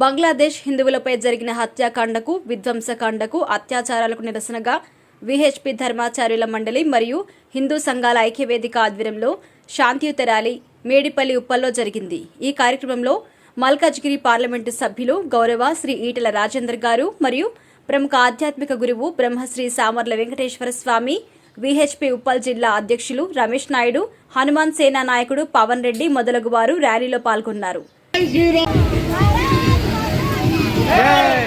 బంగ్లాదేశ్ హిందువులపై జరిగిన హత్యాకాండకు విధ్వంసకాండకు అత్యాచారాలకు నిరసనగా విహెచ్పి ధర్మాచార్యుల మండలి మరియు హిందూ సంఘాల ఐక్యవేదిక ఆధ్వర్యంలో శాంతియుత ర్యాలీ మేడిపల్లి ఉప్పల్లో జరిగింది. ఈ కార్యక్రమంలో మల్కాజ్గిరి పార్లమెంటు సభ్యులు గౌరవ శ్రీ ఈటల రాజేందర్ గారు మరియు ప్రముఖ ఆధ్యాత్మిక గురువు బ్రహ్మశ్రీ సామర్ల వెంకటేశ్వర స్వామి విహెచ్పి ఉప్పల్ జిల్లా అధ్యక్షులు రమేష్ నాయుడు హనుమాన్ సేనా నాయకుడు పవన్ రెడ్డి మొదలగు వారు ర్యాలీలో పాల్గొన్నారు. ఉన్నటువంటి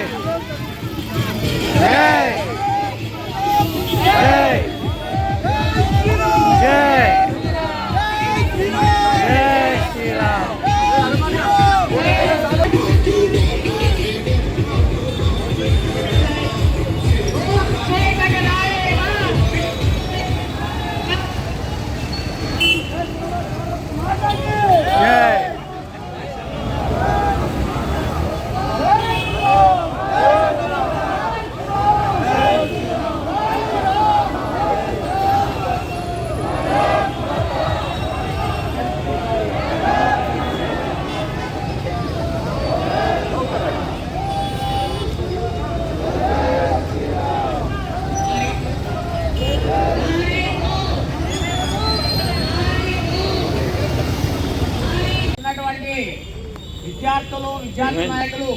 విద్యార్థులు విద్యార్థి నాయకులు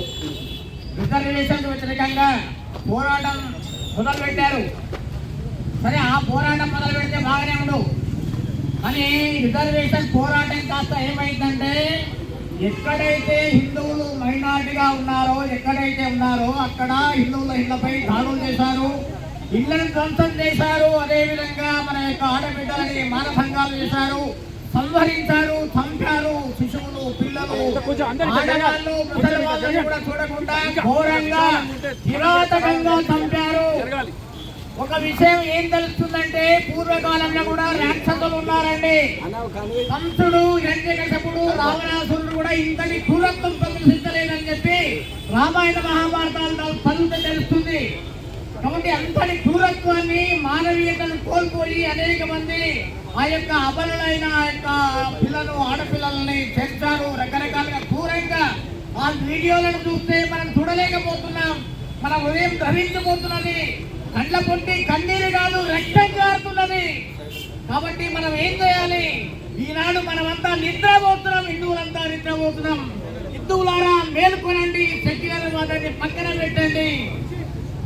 రిజర్వేషన్ వ్యతిరేకంగా పోరాటం మొదలు పెట్టారు సరే ఆ పోరాటం మొదలు పెడితే బాగానే ఉండు. కానీ రిజర్వేషన్ పోరాటం కాస్త ఏమైందంటే ఎక్కడైతే హిందువులు మైనారిటీగా ఉన్నారో ఎక్కడైతే ఉన్నారో అక్కడ హిందువుల ఇళ్ళపై దాడులు చేశారు ఇళ్ళను ధ్వంసం చేశారు. అదేవిధంగా మన యొక్క ఆడబిడ్డలని మానభంగాలు చేశారు. సంహరించారు చంపారు పిల్లలు ఆడవాళ్ళు కూడా చూడకుండా ఘోరంగా కిరాతకంగా చంపారు. ఒక విషయం ఏం తెలుస్తుందంటే పూర్వకాలంలో కూడా రాక్షసులు ఉన్నారండి. కంసుడు హిరణ్యకశపుడు రావణాసురుడు కూడా ఇంతటి క్రూరత్వం ప్రదర్శించలేదని చెప్పి రామాయణ మహాభారతాల్లో చదివితే తెలుస్తుంది. కాబట్టి అంతటి క్రూరత్వాన్ని మానవీయతను కోల్పోయి అనేక మంది ఆ యొక్క అబలులైన ఆ యొక్క పిల్లలు ఆడపిల్లలని చేస్తారు ఆ వీడియోలను చూస్తే మనం చూడలేకపోతున్నాం. మన ఉదయం ధరించబోతున్నది. కళ్ళ పొంటి కన్నీరు కాదు రక్తం కారుతున్నది. కాబట్టి మనం ఏం చేయాలి? ఈనాడు మనమంతా నిద్రపోతున్నాం హిందువులంతా నిద్రపోతున్నాం. హిందువులారా మేలుకొనండి సెక్యులర్ వాదాన్ని పక్కన పెట్టండి.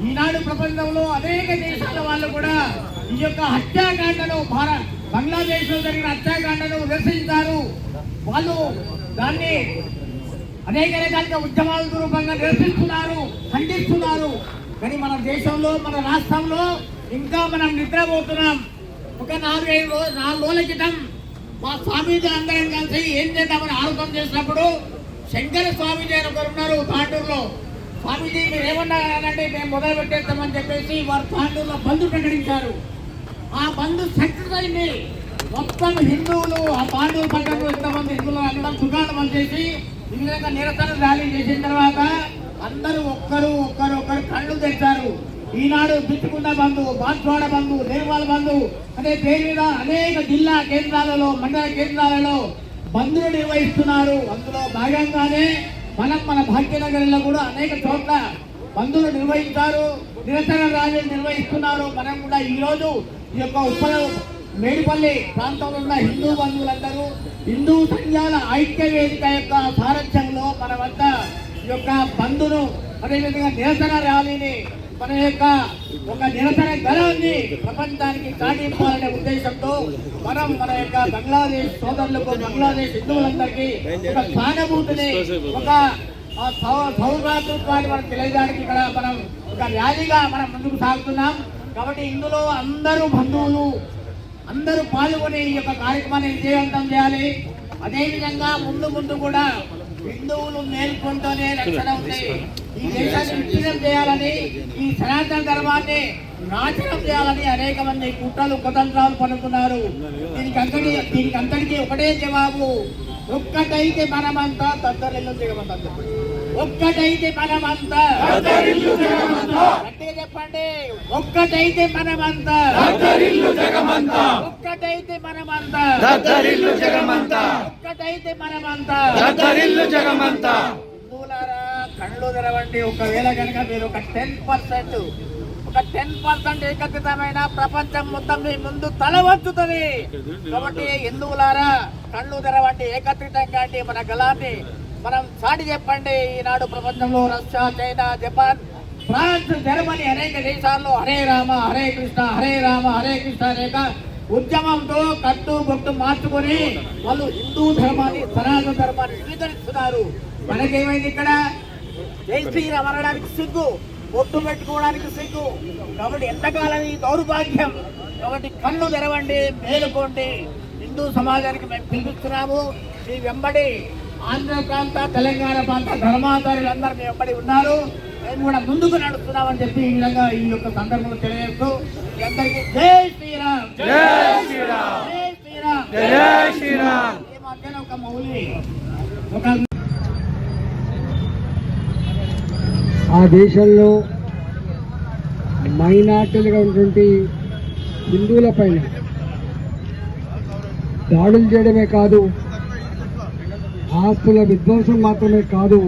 ఈనాడు ప్రపంచంలో అనేక దేశాల వాళ్ళు కూడా ఈ యొక్క హత్యాకాండను భారత్ బంగ్లాదేశ్లో జరిగిన హత్యాకాండను నిరసించారు. వాళ్ళు దాన్ని అనేక రకాలుగా ఉద్యమాల రూపంగా నిరసిస్తున్నారు ఖండిస్తున్నారు. కానీ మన దేశంలో మన రాష్ట్రంలో ఇంకా మనం నిద్రపోతున్నాం. ఒక నాలుగైదు రోజు నాలుగు రోజుల క్రితం మా స్వామీజీ అందరం కలిసి ఏం చేద్దామని ఆలోచన చేసినప్పుడు శంకర స్వామీజీ అని ఒకరు ఉన్నారు తాండూరులో. స్వామీజీ మీరు ఏమన్నారంటే మేము మొదలు పెట్టేస్తామని చెప్పేసి వారు తాండూరులో బంధు ప్రకటించారు. ఆ బంధు సక్సెస్ అయింది మొత్తం హిందువులు ఆ పాండవుల పట్టణంలో ఎంతమంది హిందువులు అందరం దుకాణం చేసి ఈ విధంగా నిరసన ర్యాలీ చేసిన తర్వాత అందరూ ఒక్కరు ఒక్కరు ఒక్కరు కళ్ళు తెచ్చారు ఈనాడు బిట్టుకుండ బంధు బాన్స్వాడ బంధు నిర్మల్ బంధు అనే పేరు మీద అనేక జిల్లా కేంద్రాలలో మండల కేంద్రాలలో బంధులు నిర్వహిస్తున్నారు. అందులో భాగంగానే మనం మన భాగ్యనగరంలో కూడా అనేక చోట్ల బంధువులు నిర్వహించారు నిరసన ర్యాలీలు నిర్వహిస్తున్నారు. మనం కూడా ఈ రోజు ఈ యొక్క ఉప మేడిపల్లి ప్రాంతంలో ఉన్న హిందూ బంధువులందరూ హిందూ సంఘాల ఐక్య వేదిక యొక్క సారథ్యంలో మన ఈ యొక్క బంధును అదేవిధంగా నిరసన ర్యాలీని మన యొక్క ఒక నిరసన గలాన్ని ప్రపంచానికి చాటింపాలనే ఉద్దేశంతో మనం మన యొక్క బంగ్లాదేశ్ సోదరులకు బంగ్లాదేశ్ హిందువులందరికీ ఒక సానుభూతిని ఒక ఆ మనం తెలియజేయడానికి ఇక్కడ మనం ఒక ర్యాలీగా మనం ముందుకు సాగుతున్నాం. కాబట్టి ఇందులో అందరూ బంధువులు అందరూ పాల్గొని ఈ యొక్క కార్యక్రమాన్ని విజయవంతం చేయాలి. అదేవిధంగా ముందు ముందు కూడా హిందువులు మేల్కొంటూనే రక్షణ ఉంది. ఈ దేశాన్ని విచ్ఛిన్నం చేయాలని ఈ సనాతన ధర్మాన్ని నాశనం చేయాలని అనేక మంది కుట్రలు కుతంత్రాలు పనుకున్నారు దీనికి అంతటి దీనికి అంతటికీ ఒకటే జవాబు. ఒక్కటైతే మనమంతా తద్దరిల్లు దిగమంతా చెప్పండి. ఒక్కటైతే మనమంతా గట్టిగా చెప్పండి. ఒక్కటైతే మనమంతా ఒక్కటైతే మనమంతా జగమంతా ఒక్కటైతే మనమంతా జగమంతా హిందువులారా కళ్ళు తెరవండి. ఒకవేళ కనుక మీరు ఒక టెన్ పర్సెంట్ ఒక టెన్ పర్సెంట్ ఏకత్రితమైన ప్రపంచం మొత్తం మీ ముందు తల వంచుతుంది. కాబట్టి హిందువులారా కళ్ళు తెరవండి ఏకత్రితంగా కాండి మన గలాన్ని. మనం చాటి చెప్పండి ఈనాడు ప్రపంచంలో Russia China Japan France Germany అనేక దేశాల్లో హరే రామ హరే కృష్ణ హరే రామ హరే కృష్ణ అనేక ఉద్యమంతో కట్టు బొట్టు మార్చుకొని వాళ్ళు హిందూ ధర్మాన్ని సనాతన ధర్మాన్ని స్వీకరిస్తున్నారు. మనకేమైంది ఇక్కడ? జై శ్రీరామ్ అనడానికి సిగ్గు. బొట్టు పెట్టుకోవడానికి సిగ్గు. కాబట్టి ఎంతకాలం ఈ దౌర్భాగ్యం? కాబట్టి కళ్ళు తెరవండి మేలుకోండి. హిందూ సమాజానికి మేము పిలిపిస్తున్నాము. మీ వెంబడి ఆంధ్ర ప్రాంత తెలంగాణ ప్రాంత ధర్మాచార్యులందరూ మీ వెంబడి ఉన్నారు. మేము కూడా ముందుకు నడుస్తున్నామని చెప్పి ఈ విధంగా ఈ యొక్క సందర్భంలో తెలియజేస్తూ అందరికీ జై శ్రీరామ్. జై శ్రీరామ్. జై శ్రీరామ్. జై శ్రీరామ్. ఈ మధ్యన ఒక మౌలి ఒక ఆ దేశంలో మైనార్టీలుగా ఉన్నటువంటి హిందువుల పైన దాడులు చేయడమే కాదు ఆస్తుల విధ్వంసం మాత్రమే కాదు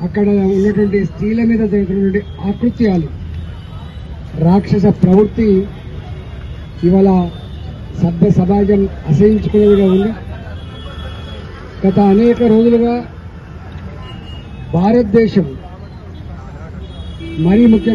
అక్కడ ఉన్నటువంటి స్త్రీల మీద జరుగుతున్నటువంటి ఆకృత్యాలు రాక్షస ప్రవృత్తి ఇవాళ సభ్య సమాజం అసహించుకునేదిగా ఉంది. గత అనేక రోజులుగా భారతదేశం. మరీ ముఖ్యంగా